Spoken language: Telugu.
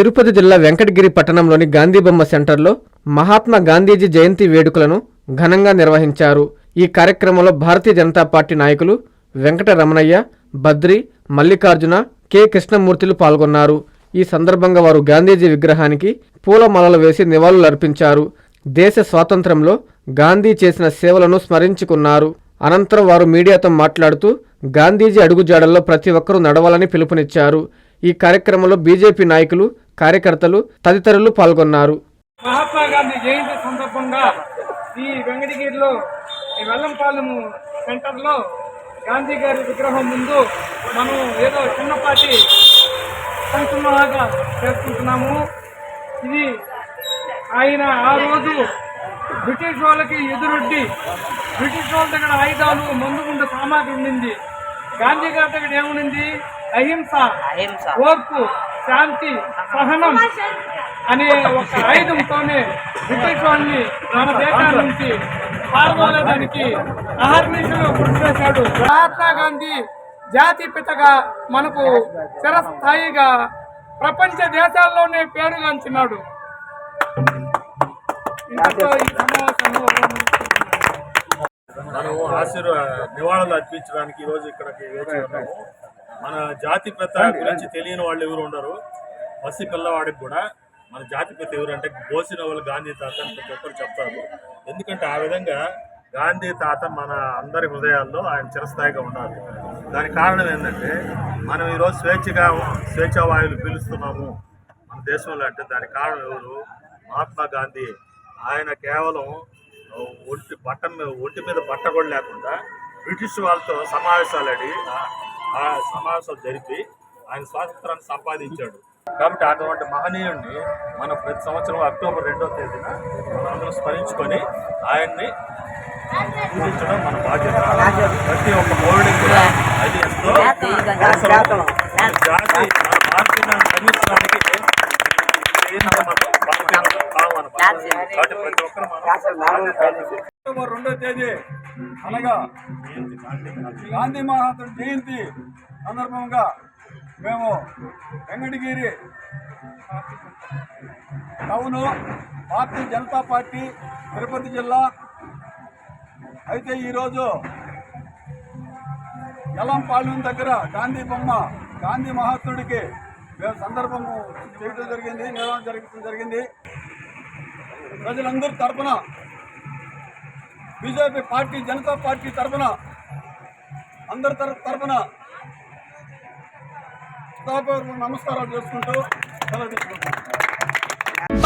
తిరుపతి జిల్లా వెంకటగిరి పట్టణంలోని గాంధీబొమ్మ సెంటర్లో మహాత్మా గాంధీజీ జయంతి వేడుకలను ఘనంగా నిర్వహించారు. ఈ కార్యక్రమంలో భారతీయ జనతా పార్టీ నాయకులు వెంకటరమణయ్య బద్రి మల్లికార్జున కె. కృష్ణమూర్తులు పాల్గొన్నారు. ఈ సందర్భంగా వారు గాంధీజీ విగ్రహానికి పూలమాలలు వేసి నివాళులర్పించారు దేశ స్వాతంత్ర్యంలో గాంధీ చేసిన సేవలను స్మరించుకున్నారు. అనంతరం వారు మీడియాతో మాట్లాడుతూ గాంధీజీ అడుగుజాడల్లో ప్రతి ఒక్కరూ నడవాలని పిలుపునిచ్చారు. ఈ కార్యక్రమంలో బీజేపీ నాయకులు కార్యకర్తలు తదితరులు పాల్గొన్నారు. మహాత్మా గాంధీ జయంతి సందర్భంగా ఈ వెంకటగిరిలో ఈ వెల్లంపాలెము సెంటర్లో గాంధీ గారి విగ్రహం ముందు మనం ఏదో చిన్నపాటి ఫంక్షన్లాగా చేసుకుంటున్నాము ఇది ఆయన ఆ రోజు బ్రిటిష్ వాళ్ళకి ఎదురొడ్డి బ్రిటిష్ వాళ్ళ దగ్గర ఆయుధాలు మందుగుండ సామాగ్రి ఉండింది. గాంధీ గారి దగ్గర ఏముంది అహింస అహింస. ఓర్పు శాంతి సహనం అనే ఒక ఆయుధంతోనే బ్రిటిష్ వాళ్ళని మన దేశాల నుంచి పాల్గొనడానికి అహర్నిశలు కృషి చేశాడు. మహాత్మా గాంధీ జాతి పితగా మనకు చిరస్థాయిగా ప్రపంచ దేశాల్లోనే పేరుగాంచినాడు ఇంతతో ఈ సమావేశంలో మనం ఆశీర్వ నివాళులు అర్పించడానికి ఈ రోజు ఇక్కడికి వేచి ఉన్నాము. మన జాతి పిత గురించి తెలియని వాళ్ళు ఎవరు ఉండరు. పసి పిల్లవాడికి కూడా మన జాతి ఎవరు అంటే బోసిన వాళ్ళు గాంధీ తాత అని ప్రతి ఒక్కరు చెప్తారు. ఎందుకంటే ఆ విధంగా గాంధీ తాత మన అందరి హృదయాల్లో ఆయన చిరస్థాయిగా ఉన్నారు. దానికి కారణం ఏంటంటే మనం ఈరోజు స్వేచ్ఛగా స్వేచ్ఛా వాయువులు పీలుస్తున్నాము మన దేశంలో అంటే దానికి కారణం ఎవరు? మహాత్మా గాంధీ. ఆయన కేవలం ఒంటి బట్ట ఒంటి మీద బట్ట కూడా లేకుండా బ్రిటిష్ వాళ్ళతో సమావేశాలు అడి ఆ- సమావేశం జరిపి ఆయన స్వాతంత్రాన్ని సంపాదించాడు. కాబట్టి అటువంటి మహనీయుడిని మనం ప్రతి సంవత్సరం అక్టోబర్ రెండో తేదీన మనం అందరం స్మరించుకొని ఆయన్ని పూజించడం మన బాధ్యత. ప్రతి ఒక్క పౌరుడికి కూడా అది ఎంతో జాతి కాబట్టి ప్రతి ఒక్కరు మనం అక్టోబర్ రెండో తేదీ అనగా గాంధీ మహాత్ముడి జయంతి సందర్భంగా మేము వెంకటగిరి టౌను భారతీయ జనతా పార్టీ తిరుపతి జిల్లా. అయితే ఈరోజు ఎలంపాలెం దగ్గర గాంధీ బొమ్మ గాంధీ మహాత్ముడికి మేము సందర్భం చేయడం జరిగింది నిర్వహణ జరగడం జరిగింది. ప్రజలందరి తరపున బీజేపీ పార్టీ జనతా పార్టీ తరఫున అందరి తర తరఫున నమస్కారాలు చేసుకుంటూ సెలవు తీసుకుంటాం